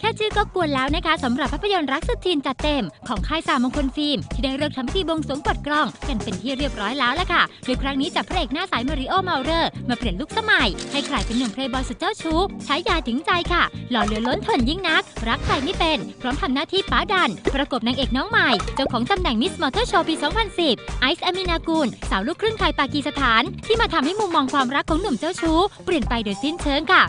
แค่ชื่อก็กวนแล้วนะคะสำหรับภาพยนตร์รักสุดทีนจัดเต็ม ของค่ายสามมงคลฟิล์ม ที่ได้เลิกทำพิธีบวงสรวงเปิดกล้อง กันเป็นที่เรียบร้อยแล้วล่ะค่ะโดยครั้งนี้จับพระเอกหน้าใสมาริโอเมาเรอร์ มาเปลี่ยนลุคสมัย ให้กลายเป็นหนุ่มเพลย์บอยสุดเจ้าชู้ใช้ยาถึงใจค่ะ หล่อเหลือล้นทนยิ่งนัก รักใครไม่เป็น พร้อมทำหน้าที่ป้าดัน ประกบนางเอกน้องใหม่ เจ้าของตำแหน่งมิสมอเตอร์โชว์ปี 2010 ไอซ์อามินากูล สาวลูกครึ่งไทยปากีสถาน ที่มาทำให้มุมมองความรักของหนุ่มเจ้าชู้เปลี่ยนไปโดยสิ้นเชิงค่ะ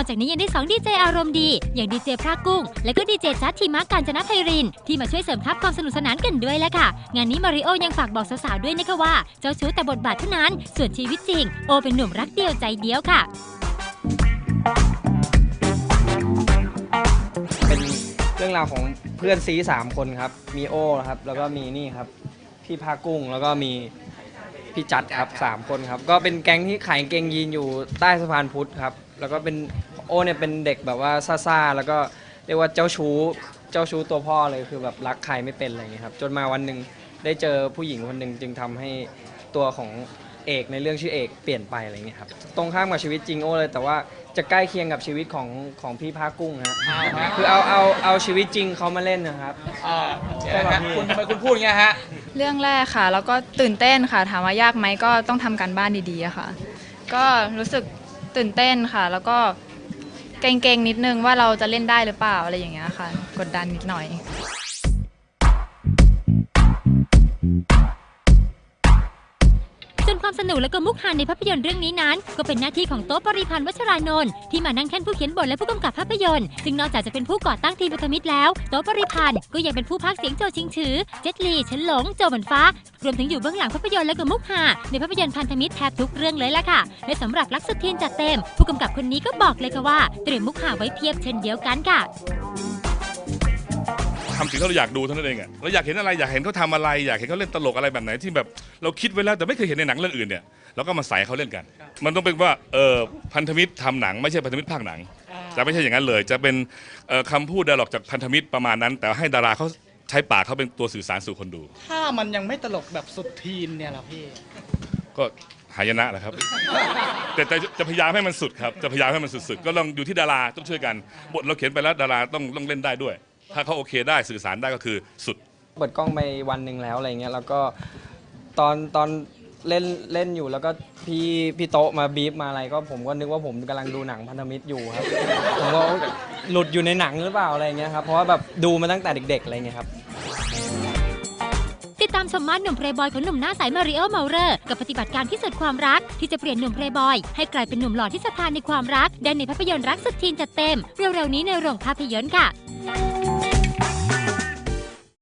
อกจากนี้ยังได้2ดีเจอารมณ์ดี อย่างดีเจพระกุ้ง และก็ดีเจจัดทีมะการจนะไพริน ที่มาช่วยเสริมทัพความสนุกสนานกันด้วยแหละค่ะ งานนี้มาริโอยังฝากบอกสาวๆด้วยนะคะว่า เจ้าชู้แต่บทบาทเท่านั้น ส่วนชีวิตจริง โอเป็นหนุ่มรักเดียวใจเดียวค่ะ เป็นเรื่องราวของเพื่อนซีสามคนครับ มีโอครับ แล้วก็มีนี่ครับ พี่พากุ้ง แล้วก็มีพี่จัดครับสามคนครับ ก็เป็นแก๊งที่ขายกางเกงยีนอยู่ใต้สะพานพุทธครับ แล้วก็เป็น โอเนี่ยเป็นเด็กแบบว่าซ่าๆแล้วก็เรียกว่าเจ้าชู้เจ้าชู้ตัวพ่อเลยคือแบบรักใครไม่เป็นอะไรอย่างเงี้ยครับจนมาวันหนึ่งได้เจอผู้หญิงคนหนึ่งจึงทำให้ตัวของเอกในเรื่องชื่อเอกเปลี่ยนไปอะไรอย่างเงี้ยครับตรงข้ามกับชีวิตจริงโอเลย แต่ว่าจะใกล้เคียงกับชีวิตของของพี่พากุ้งฮะคือเอาเอาเอาชีวิตจริงเขามาเล่นนะครับ อ่าเดี๋ยวนะฮะคุณทำไมคุณพูดอย่างเงี้ยฮะ เรื่องแรกค่ะ แล้วก็ตื่นเต้นค่ะ ถามว่ายากไหมก็ต้องทำการบ้านดีๆอะค่ะ ก็รู้สึกตื่นเต้นค่ะ แล้วก็ เกรงๆนิดนึงว่าเราจะเล่นได้หรือเปล่าอะไรอย่างเงี้ยค่ะ กดดันนิดหน่อย ความสนุกและก็มุกฮาในภาพยนตร์เรื่องนี้นั้น ก็เป็นหน้าที่ของโต๊ะปริพันธ์วัชรานนท์ที่มานั่งแท่นผู้เขียนบทและผู้กำกับภาพยนตร์ซึ่งนอกจากจะเป็นผู้ก่อตั้งทีมพันธมิตรแล้ว โต๊ะปริพันธ์ก็ยังเป็นผู้พากย์เสียงโจชิงฉือ เจ็ตลีเฉินหลง โจเหมือนฟ้า รวมถึงอยู่เบื้องหลังภาพยนตร์และก็มุกฮาในภาพยนตร์พันธมิตรแทบทุกเรื่องเลยล่ะค่ะและสำหรับลักษณ์ทีนจัดเต็ม ผู้กำกับคนนี้ก็บอกเลยค่ะว่าเตรียมมุกฮาไว้เพียบเช่นเดียวกันค่ะ ทำสิ่งที่เราอยากดูเท่านั้นเองอะเราอยากเห็นอะไรอยากเห็นเขาทำอะไรอยากเห็นเขาเล่นตลกอะไรแบบไหนที่แบบเราคิดไว้แล้วแต่ไม่เคยเห็นในหนังเรื่องอื่นเนี่ยเราก็มาใส่เขาเล่นกัน มันต้องเป็นว่าเออพันธมิตรทำหนังไม่ใช่พันธมิตรภาคหนัง จะไม่ใช่อย่างนั้นเลย จะเป็นเอ่อคำพูดดาล็อกจากพันธมิตรประมาณนั้น แต่ให้ดาราเขาใช้ปากเขาเป็นตัวสื่อสารสู่คนดู ถ้ามันยังไม่ตลกแบบสุดทีนเนี่ยล่ะพี่ ก็หายนะแหละครับ แต่แต่จะพยายามให้มันสุดครับ จะพยายามให้มันสุดๆก็ลองอยู่ที่ดาราต้องช่วยกัน บทเราเขียนไปแล้วดาราต้องต้องเล่นได้ด้วย ถ้าเขาโอเคได้สื่อสารได้ก็คือสุด เปิดกล้องไปวันหนึ่งแล้วอะไรเงี้ยแล้วก็ตอนตอนเล่นเล่นอยู่แล้วก็พี่พี่โต๊ะมาบีบมาอะไรก็ผมก็นึกว่าผมกำลังดูหนังพันธมิตรอยู่ครับ ผมก็หลุดอยู่ในหนังหรือเปล่าอะไรเงี้ยครับเพราะว่าแบบดูมาตั้งแต่เด็กๆอะไรเงี้ยครับ ติดตามชมมาหนุ่มเพลย์บอยของหนุ่มหน้าใสมาริโอเมาเรอร์กับปฏิบัติการพิสูจน์ความรัก ที่จะเปลี่ยนหนุ่มเพลย์บอย ให้กลายเป็นหนุ่มหล่อที่ศรัทธานในความรักได้ในภาพยนตร์รักสุดทีนจัดเต็ม เร็วๆนี้ในโรงภาพยนตร์ค่ะ